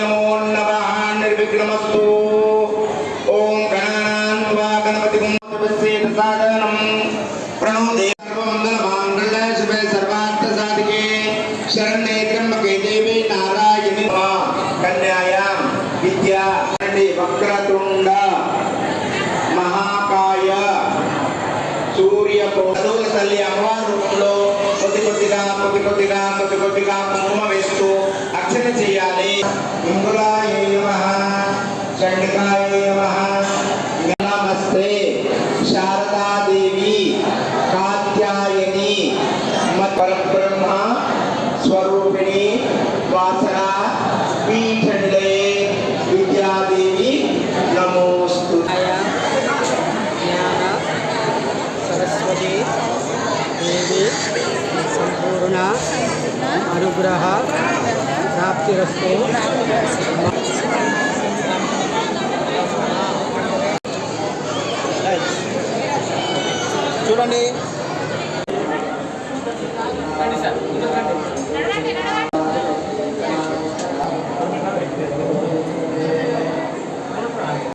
नमो नमः निर्विघ्नमस्तु ॐ गणानान् त्वा गणपतिगुं साधनं प्रणो देवमङ्गलमाङ्गल्य शुभे सर्वार्थसाधिके शरण्ये त्र्यम्बके देवे नारायणे कन्यायां विद्या वक्रतुण्ड महा సూర్య చదువుల తల్లి అమ్మవారి రూపంలో కొద్ది కొద్దిగా కొద్ది కొద్దిగా కొద్ది కొద్దిగా కుంకుమ వేస్తూ అర్చన చేయాలి. ఇంగులాయ నమః చండికాయ నమః. నమస్తే. శారదాదేవి కాత్యాయని పరబ్రహ్మ స్వరూపిణి వాసన పీఠ దేవి సంపూర్ణ అనుగ్రహ ప్రాప్తిరస్తు. చూడండి.